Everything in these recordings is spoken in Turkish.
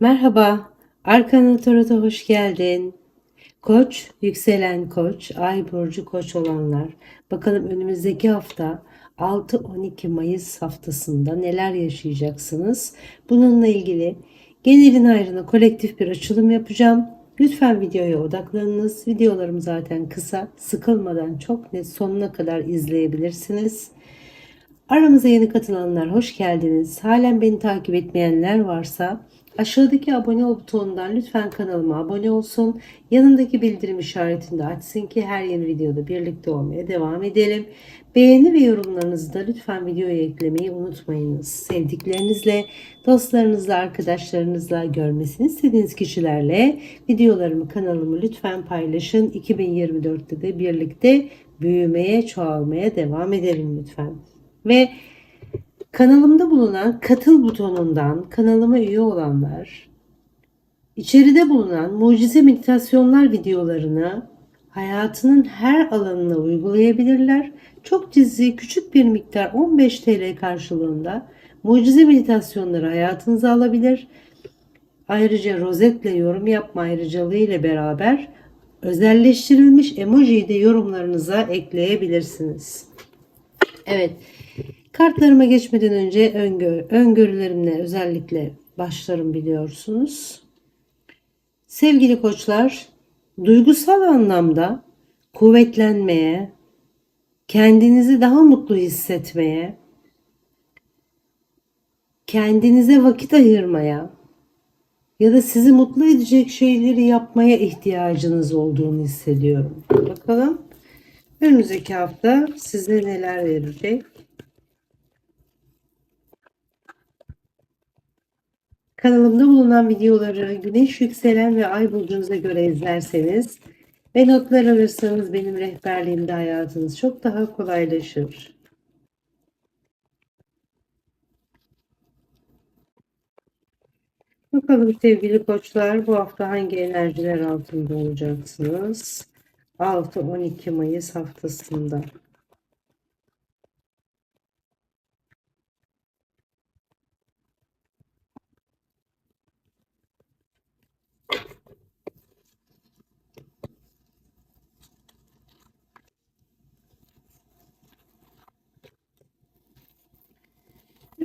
Merhaba, Arkana Tarot'a hoş geldin. Koç, yükselen koç, ay burcu koç olanlar. Bakalım önümüzdeki hafta 6-12 Mayıs haftasında neler yaşayacaksınız? Bununla ilgili genelin hayrına kolektif bir açılım yapacağım. Lütfen videoya odaklanınız. Videolarım zaten kısa, sıkılmadan çok net sonuna kadar izleyebilirsiniz. Aramıza yeni katılanlar hoş geldiniz. Halen beni takip etmeyenler varsa aşağıdaki abone ol butonundan lütfen kanalıma abone olsun. Yanındaki bildirim işaretini de açsın ki her yeni videoda birlikte olmaya devam edelim. Beğeni ve yorumlarınızı da lütfen videoya eklemeyi unutmayınız. Sevdiklerinizle, dostlarınızla, arkadaşlarınızla, görmesini istediğiniz kişilerle videolarımı, kanalımı lütfen paylaşın. 2024'te de birlikte büyümeye, çoğalmaya devam edelim lütfen. Ve kanalımda bulunan katıl butonundan kanalıma üye olanlar içeride bulunan mucize meditasyonlar videolarını hayatının her alanına uygulayabilirler. Çok cüzi küçük bir miktar 15 TL karşılığında mucize meditasyonları hayatınıza alabilir. Ayrıca rozetle yorum yapma ayrıcalığı ile beraber özelleştirilmiş emojiyi de yorumlarınıza ekleyebilirsiniz. Evet. Kartlarıma geçmeden önce öngör, öngörülerimle özellikle başlarım biliyorsunuz. Sevgili koçlar, duygusal anlamda kuvvetlenmeye, kendinizi daha mutlu hissetmeye, kendinize vakit ayırmaya ya da sizi mutlu edecek şeyleri yapmaya ihtiyacınız olduğunu hissediyorum. Bakalım önümüzdeki hafta size neler verecek? Kanalımda bulunan videoları güneş yükselen ve ay burcunuza göre izlerseniz ve notlar alırsanız benim rehberliğimde hayatınız çok daha kolaylaşır. Bakalım sevgili koçlar bu hafta hangi enerjiler altında olacaksınız? 6-12 Mayıs haftasında.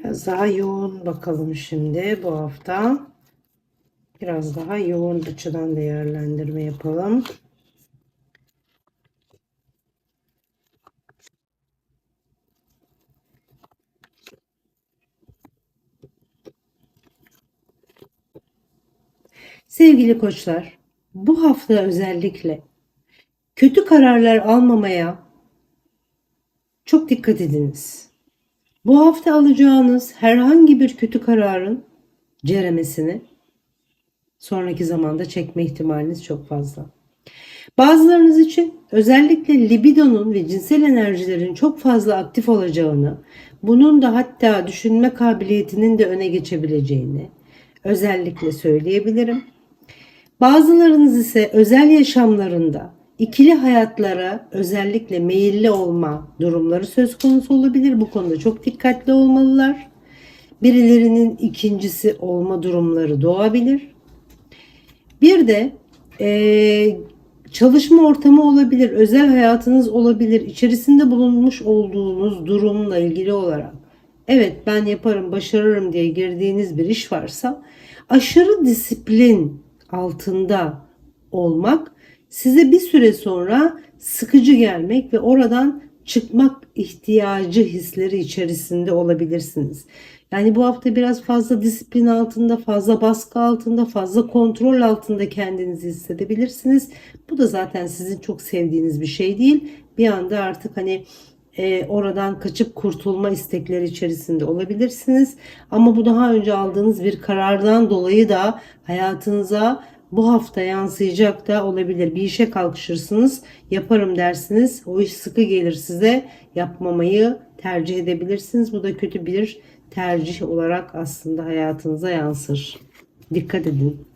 Biraz daha yoğun bakalım şimdi bu hafta. Biraz daha yoğun açıdan değerlendirme yapalım. Sevgili koçlar, bu hafta özellikle kötü kararlar almamaya çok dikkat ediniz. Bu hafta alacağınız herhangi bir kötü kararın ceremesini sonraki zamanda çekme ihtimaliniz çok fazla. Bazılarınız için özellikle libidonun ve cinsel enerjilerin çok fazla aktif olacağını, bunun da hatta düşünme kabiliyetinin de öne geçebileceğini özellikle söyleyebilirim. Bazılarınız ise özel yaşamlarında ikili hayatlara özellikle meyilli olma durumları söz konusu olabilir. Bu konuda çok dikkatli olmalılar. Birilerinin ikincisi olma durumları doğabilir. Bir de e, çalışma ortamı olabilir, özel hayatınız olabilir, içerisinde bulunmuş olduğunuz durumla ilgili olarak. Evet ben yaparım, başarırım diye girdiğiniz bir iş varsa aşırı disiplin altında olmak size bir süre sonra sıkıcı gelmek ve oradan çıkmak ihtiyacı hisleri içerisinde olabilirsiniz. Yani bu hafta biraz fazla disiplin altında, fazla baskı altında, fazla kontrol altında kendinizi hissedebilirsiniz. Bu da zaten sizin çok sevdiğiniz bir şey değil. Bir anda artık hani e, oradan kaçıp kurtulma istekleri içerisinde olabilirsiniz. Ama bu daha önce aldığınız bir karardan dolayı da hayatınıza bu hafta yansıyacak da olabilir. Bir işe kalkışırsınız, yaparım dersiniz. O iş sıkı gelir size. Yapmamayı tercih edebilirsiniz. Bu da kötü bir tercih olarak aslında hayatınıza yansır. Dikkat edin.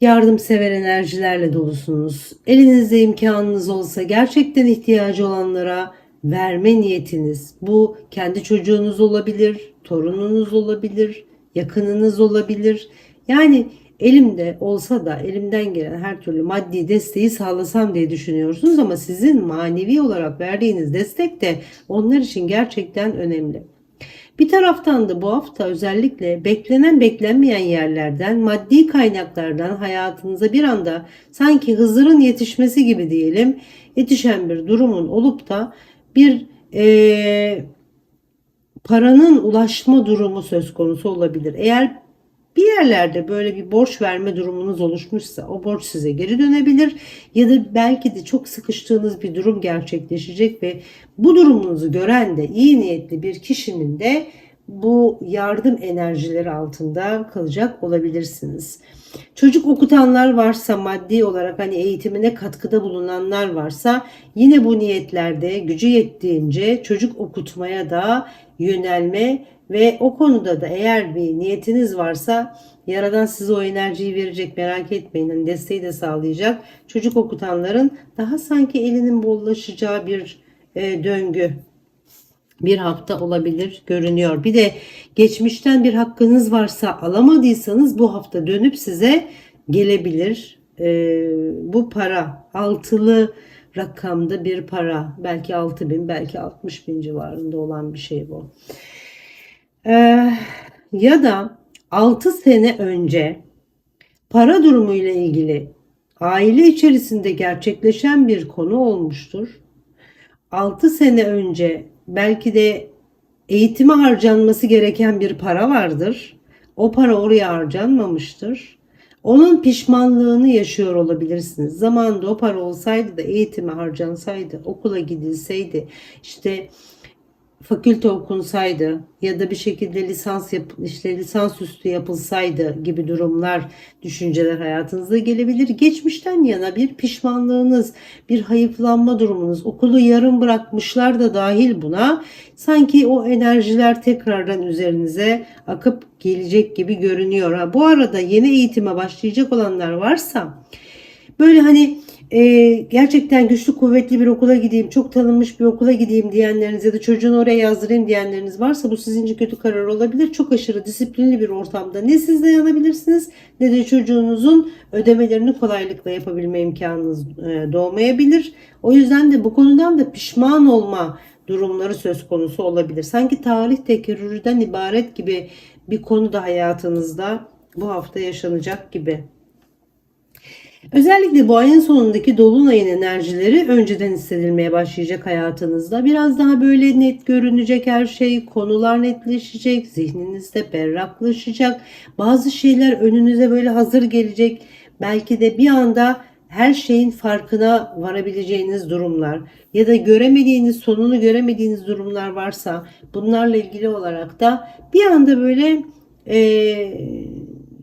Yardımsever enerjilerle dolusunuz. Elinizde imkanınız olsa gerçekten ihtiyacı olanlara verme niyetiniz. Bu kendi çocuğunuz olabilir, torununuz olabilir, yakınınız olabilir. Yani elimde olsa da elimden gelen her türlü maddi desteği sağlasam diye düşünüyorsunuz ama sizin manevi olarak verdiğiniz destek de onlar için gerçekten önemli. Bir taraftan da bu hafta özellikle beklenen beklenmeyen yerlerden, maddi kaynaklardan hayatınıza bir anda sanki Hızır'ın yetişmesi gibi diyelim yetişen bir durumun olup da bir eee, paranın ulaşma durumu söz konusu olabilir. Eğer bir yerlerde böyle bir borç verme durumunuz oluşmuşsa o borç size geri dönebilir ya da belki de çok sıkıştığınız bir durum gerçekleşecek ve bu durumunuzu gören de iyi niyetli bir kişinin de bu yardım enerjileri altında kalacak olabilirsiniz. Çocuk okutanlar varsa maddi olarak hani eğitimine katkıda bulunanlar varsa yine bu niyetlerde gücü yettiğince çocuk okutmaya da yönelme ve o konuda da eğer bir niyetiniz varsa Yaradan size o enerjiyi verecek merak etmeyin. Hani desteği de sağlayacak. Çocuk okutanların daha sanki elinin bollaşacağı bir e, döngü bir hafta olabilir görünüyor. Bir de geçmişten bir hakkınız varsa alamadıysanız bu hafta dönüp size gelebilir. Ee, bu para altılı rakamda bir para belki 6 bin belki 60 bin civarında olan bir şey bu. Ee, ya da 6 sene önce para durumuyla ilgili aile içerisinde gerçekleşen bir konu olmuştur. 6 sene önce belki de eğitime harcanması gereken bir para vardır. O para oraya harcanmamıştır. Onun pişmanlığını yaşıyor olabilirsiniz. Zamanında o para olsaydı da eğitime harcansaydı, okula gidilseydi, işte fakülte okunsaydı ya da bir şekilde lisans yap işte lisans üstü yapılsaydı gibi durumlar, düşünceler hayatınıza gelebilir. Geçmişten yana bir pişmanlığınız, bir hayıflanma durumunuz, okulu yarım bırakmışlar da dahil buna sanki o enerjiler tekrardan üzerinize akıp gelecek gibi görünüyor. Ha, bu arada yeni eğitime başlayacak olanlar varsa böyle hani e, gerçekten güçlü kuvvetli bir okula gideyim, çok tanınmış bir okula gideyim diyenleriniz ya da çocuğunu oraya yazdırayım diyenleriniz varsa bu sizin için kötü karar olabilir. Çok aşırı disiplinli bir ortamda ne siz dayanabilirsiniz ne de çocuğunuzun ödemelerini kolaylıkla yapabilme imkanınız e, doğmayabilir. O yüzden de bu konudan da pişman olma durumları söz konusu olabilir. Sanki tarih tekerrürden ibaret gibi bir konu da hayatınızda bu hafta yaşanacak gibi. Özellikle bu ayın sonundaki dolunayın enerjileri önceden hissedilmeye başlayacak hayatınızda. Biraz daha böyle net görünecek her şey, konular netleşecek, zihninizde berraklaşacak. Bazı şeyler önünüze böyle hazır gelecek. Belki de bir anda her şeyin farkına varabileceğiniz durumlar ya da göremediğiniz sonunu göremediğiniz durumlar varsa bunlarla ilgili olarak da bir anda böyle eee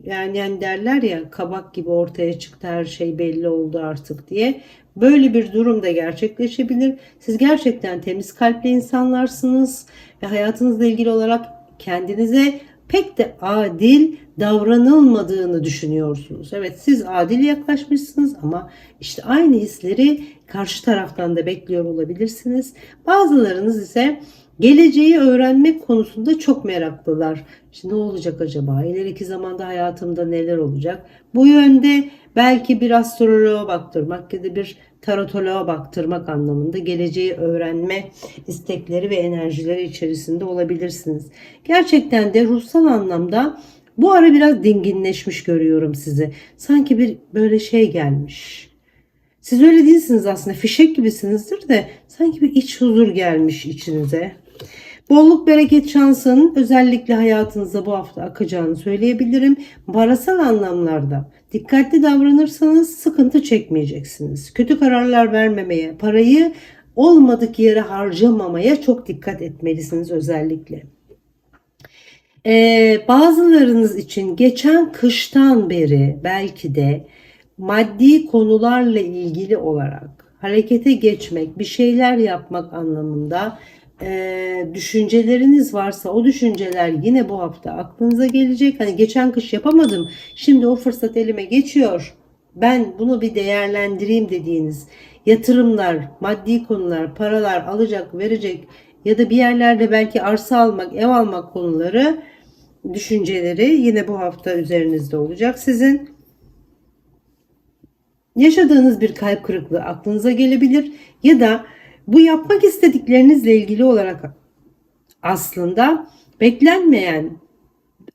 yani, yani derler ya kabak gibi ortaya çıktı her şey belli oldu artık diye. Böyle bir durum da gerçekleşebilir. Siz gerçekten temiz kalpli insanlarsınız ve hayatınızla ilgili olarak kendinize pek de adil davranılmadığını düşünüyorsunuz. Evet siz adil yaklaşmışsınız ama işte aynı hisleri karşı taraftan da bekliyor olabilirsiniz. Bazılarınız ise Geleceği öğrenmek konusunda çok meraklılar. İşte ne olacak acaba? İleriki zamanda hayatımda neler olacak? Bu yönde belki bir astroloğa baktırmak ya da bir tarotoloğa baktırmak anlamında geleceği öğrenme istekleri ve enerjileri içerisinde olabilirsiniz. Gerçekten de ruhsal anlamda bu ara biraz dinginleşmiş görüyorum sizi. Sanki bir böyle şey gelmiş. Siz öyle değilsiniz aslında. Fişek gibisinizdir de sanki bir iç huzur gelmiş içinize. Bolluk, bereket, şansın özellikle hayatınızda bu hafta akacağını söyleyebilirim. Parasal anlamlarda dikkatli davranırsanız sıkıntı çekmeyeceksiniz. Kötü kararlar vermemeye, parayı olmadık yere harcamamaya çok dikkat etmelisiniz özellikle. Ee, bazılarınız için geçen kıştan beri belki de maddi konularla ilgili olarak harekete geçmek, bir şeyler yapmak anlamında e, düşünceleriniz varsa o düşünceler yine bu hafta aklınıza gelecek. Hani geçen kış yapamadım. Şimdi o fırsat elime geçiyor. Ben bunu bir değerlendireyim dediğiniz yatırımlar, maddi konular, paralar alacak, verecek ya da bir yerlerde belki arsa almak, ev almak konuları düşünceleri yine bu hafta üzerinizde olacak sizin. Yaşadığınız bir kalp kırıklığı aklınıza gelebilir ya da bu yapmak istediklerinizle ilgili olarak aslında beklenmeyen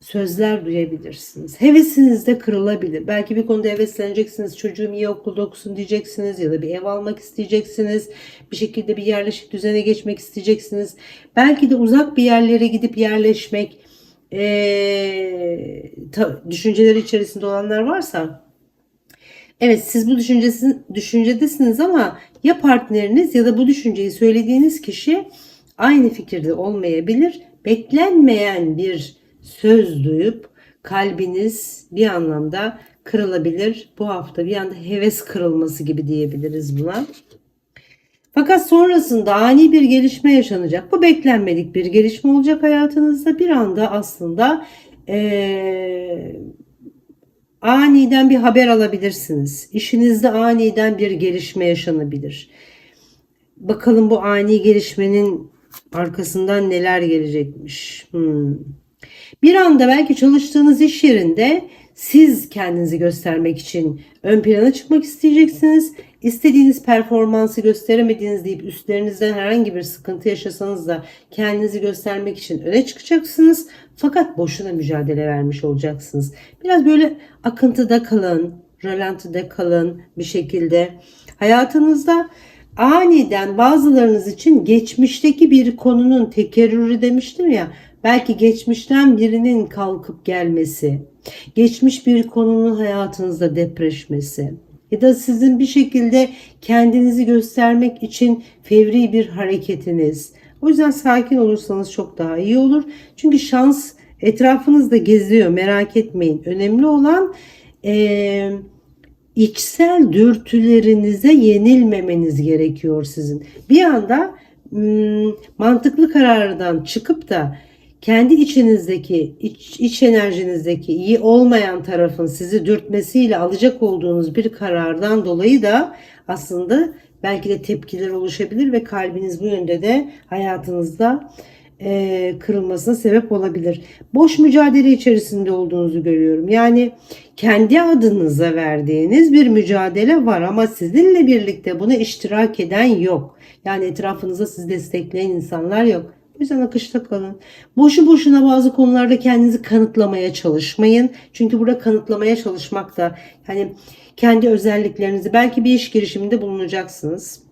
sözler duyabilirsiniz. Hevesiniz de kırılabilir. Belki bir konuda hevesleneceksiniz. Çocuğum iyi okulda okusun diyeceksiniz ya da bir ev almak isteyeceksiniz. Bir şekilde bir yerleşik düzene geçmek isteyeceksiniz. Belki de uzak bir yerlere gidip yerleşmek ee, düşünceleri içerisinde olanlar varsa Evet siz bu düşüncedesiniz ama ya partneriniz ya da bu düşünceyi söylediğiniz kişi aynı fikirde olmayabilir. Beklenmeyen bir söz duyup kalbiniz bir anlamda kırılabilir. Bu hafta bir anda heves kırılması gibi diyebiliriz buna. Fakat sonrasında ani bir gelişme yaşanacak. Bu beklenmedik bir gelişme olacak hayatınızda. Bir anda aslında eee aniden bir haber alabilirsiniz. İşinizde aniden bir gelişme yaşanabilir. Bakalım bu ani gelişmenin arkasından neler gelecekmiş. Hmm. Bir anda belki çalıştığınız iş yerinde siz kendinizi göstermek için ön plana çıkmak isteyeceksiniz. İstediğiniz performansı gösteremediğiniz deyip üstlerinizden herhangi bir sıkıntı yaşasanız da kendinizi göstermek için öne çıkacaksınız. Fakat boşuna mücadele vermiş olacaksınız. Biraz böyle akıntıda kalın, rölantıda kalın bir şekilde. Hayatınızda aniden bazılarınız için geçmişteki bir konunun tekerrürü demiştim ya. Belki geçmişten birinin kalkıp gelmesi, geçmiş bir konunun hayatınızda depreşmesi ya da sizin bir şekilde kendinizi göstermek için fevri bir hareketiniz. O yüzden sakin olursanız çok daha iyi olur. Çünkü şans etrafınızda geziyor merak etmeyin. Önemli olan eee içsel dürtülerinize yenilmemeniz gerekiyor sizin. Bir anda mantıklı karardan çıkıp da kendi içinizdeki, iç, iç enerjinizdeki iyi olmayan tarafın sizi dürtmesiyle alacak olduğunuz bir karardan dolayı da aslında belki de tepkiler oluşabilir ve kalbiniz bu yönde de hayatınızda e, kırılmasına sebep olabilir. Boş mücadele içerisinde olduğunuzu görüyorum. Yani kendi adınıza verdiğiniz bir mücadele var ama sizinle birlikte buna iştirak eden yok. Yani etrafınızda sizi destekleyen insanlar yok. O yüzden akışta kalın. Boşu boşuna bazı konularda kendinizi kanıtlamaya çalışmayın. Çünkü burada kanıtlamaya çalışmak da yani kendi özelliklerinizi belki bir iş girişiminde bulunacaksınız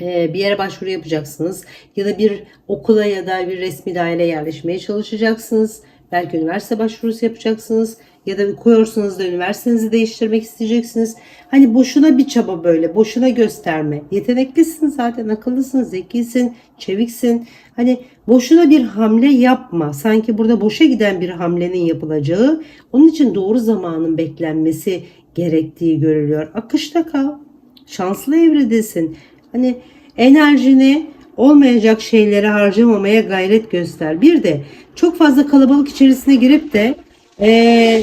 Ee, bir yere başvuru yapacaksınız ya da bir okula ya da bir resmi daire yerleşmeye çalışacaksınız. Belki üniversite başvurusu yapacaksınız ya da koyuyorsunuz da üniversitenizi değiştirmek isteyeceksiniz. Hani boşuna bir çaba böyle, boşuna gösterme. Yeteneklisin zaten, akıllısın, zekisin, çeviksin. Hani boşuna bir hamle yapma. Sanki burada boşa giden bir hamlenin yapılacağı, onun için doğru zamanın beklenmesi gerektiği görülüyor. Akışta kal. Şanslı evredesin. Hani enerjini olmayacak şeylere harcamamaya gayret göster. Bir de çok fazla kalabalık içerisine girip de eee,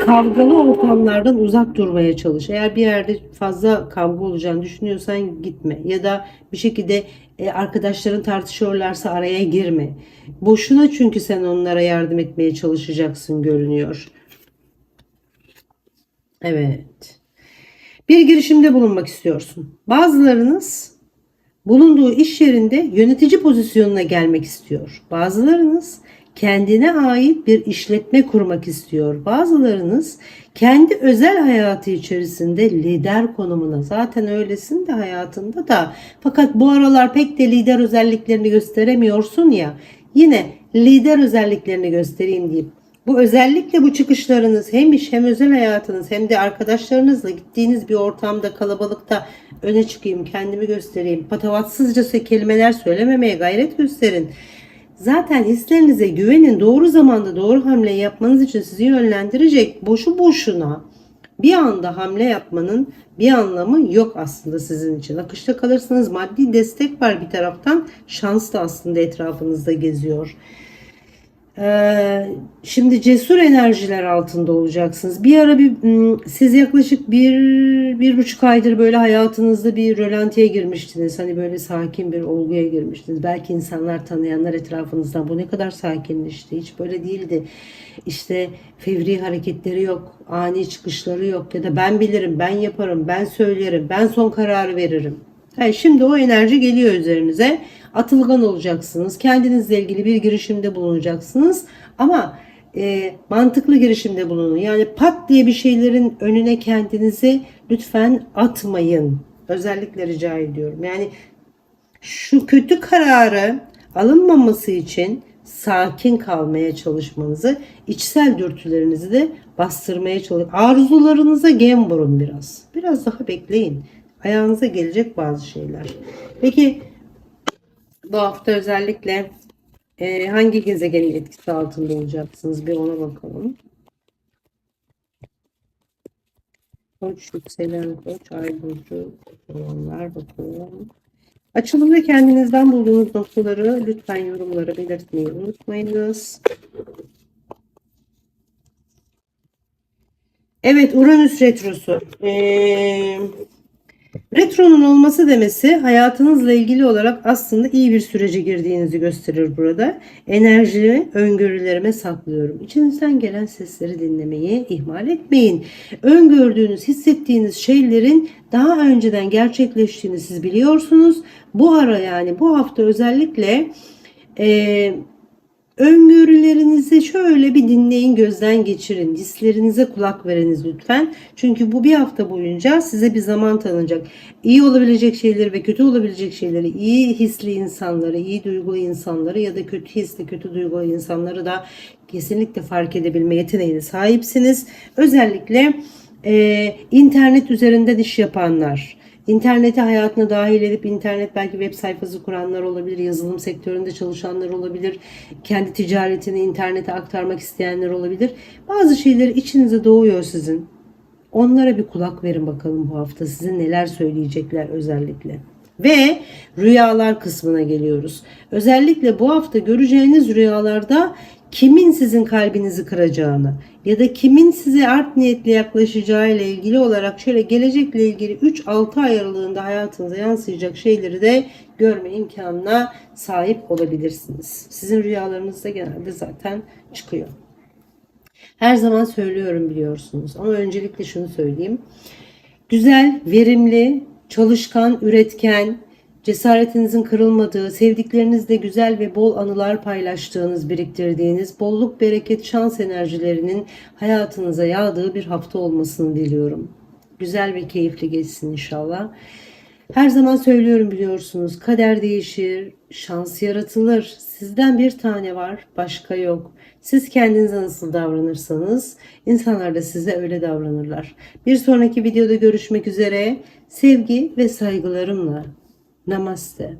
kavgalı ortamlardan uzak durmaya çalış. Eğer bir yerde fazla kavga olacağını düşünüyorsan gitme. Ya da bir şekilde e, arkadaşların tartışıyorlarsa araya girme. Boşuna çünkü sen onlara yardım etmeye çalışacaksın görünüyor. Evet. Bir girişimde bulunmak istiyorsun. Bazılarınız bulunduğu iş yerinde yönetici pozisyonuna gelmek istiyor. Bazılarınız kendine ait bir işletme kurmak istiyor. Bazılarınız kendi özel hayatı içerisinde lider konumuna zaten öylesin de hayatında da fakat bu aralar pek de lider özelliklerini gösteremiyorsun ya yine lider özelliklerini göstereyim deyip bu özellikle bu çıkışlarınız hem iş hem özel hayatınız hem de arkadaşlarınızla gittiğiniz bir ortamda kalabalıkta öne çıkayım kendimi göstereyim patavatsızca kelimeler söylememeye gayret gösterin. Zaten hislerinize güvenin. Doğru zamanda doğru hamle yapmanız için sizi yönlendirecek. Boşu boşuna bir anda hamle yapmanın bir anlamı yok aslında sizin için. Akışta kalırsınız. Maddi destek var bir taraftan. Şans da aslında etrafınızda geziyor. Ee, şimdi cesur enerjiler altında olacaksınız. Bir ara bir m, siz yaklaşık bir, bir buçuk aydır böyle hayatınızda bir rölantiye girmiştiniz. Hani böyle sakin bir olguya girmiştiniz. Belki insanlar tanıyanlar etrafınızdan bu ne kadar sakinleşti. Hiç böyle değildi. İşte fevri hareketleri yok, ani çıkışları yok ya da ben bilirim, ben yaparım, ben söylerim, ben son kararı veririm. Yani şimdi o enerji geliyor üzerinize. Atılgan olacaksınız. Kendinizle ilgili bir girişimde bulunacaksınız. Ama e, mantıklı girişimde bulunun. Yani pat diye bir şeylerin önüne kendinizi lütfen atmayın. Özellikle rica ediyorum. Yani şu kötü kararı alınmaması için sakin kalmaya çalışmanızı, içsel dürtülerinizi de bastırmaya çalışın. Arzularınıza gem vurun biraz. Biraz daha bekleyin. Ayağınıza gelecek bazı şeyler. Peki bu hafta özellikle e, hangi gezegenin etkisi altında olacaksınız? Bir ona bakalım. Koç, yükselen koç, ay burcu olanlar bakalım. Açılımda kendinizden bulduğunuz noktaları lütfen yorumlara belirtmeyi unutmayınız. Evet, Uranüs retrosu. Ee, retronun olması demesi hayatınızla ilgili olarak aslında iyi bir sürece girdiğinizi gösterir burada. Enerjimi öngörülerime saklıyorum. İçinizden gelen sesleri dinlemeyi ihmal etmeyin. Öngördüğünüz, hissettiğiniz şeylerin daha önceden gerçekleştiğini siz biliyorsunuz. Bu ara yani bu hafta özellikle eee Öngörülerinizi şöyle bir dinleyin, gözden geçirin. Hislerinize kulak veriniz lütfen. Çünkü bu bir hafta boyunca size bir zaman tanınacak. İyi olabilecek şeyleri ve kötü olabilecek şeyleri, iyi hisli insanları, iyi duygulu insanları ya da kötü hisli, kötü duygulu insanları da kesinlikle fark edebilme yeteneğine sahipsiniz. Özellikle e, internet üzerinden iş yapanlar, İnterneti hayatına dahil edip internet belki web sayfası kuranlar olabilir, yazılım sektöründe çalışanlar olabilir, kendi ticaretini internete aktarmak isteyenler olabilir. Bazı şeyler içinize doğuyor sizin. Onlara bir kulak verin bakalım bu hafta size neler söyleyecekler özellikle. Ve rüyalar kısmına geliyoruz. Özellikle bu hafta göreceğiniz rüyalarda kimin sizin kalbinizi kıracağını ya da kimin size art niyetle yaklaşacağı ile ilgili olarak şöyle gelecekle ilgili 3-6 ay aralığında hayatınıza yansıyacak şeyleri de görme imkanına sahip olabilirsiniz. Sizin rüyalarınızda genelde zaten çıkıyor. Her zaman söylüyorum biliyorsunuz ama öncelikle şunu söyleyeyim. Güzel, verimli, çalışkan, üretken, cesaretinizin kırılmadığı, sevdiklerinizle güzel ve bol anılar paylaştığınız, biriktirdiğiniz, bolluk, bereket, şans enerjilerinin hayatınıza yağdığı bir hafta olmasını diliyorum. Güzel ve keyifli geçsin inşallah. Her zaman söylüyorum biliyorsunuz kader değişir, şans yaratılır. Sizden bir tane var, başka yok. Siz kendinize nasıl davranırsanız insanlar da size öyle davranırlar. Bir sonraki videoda görüşmek üzere. Sevgi ve saygılarımla. Namaste.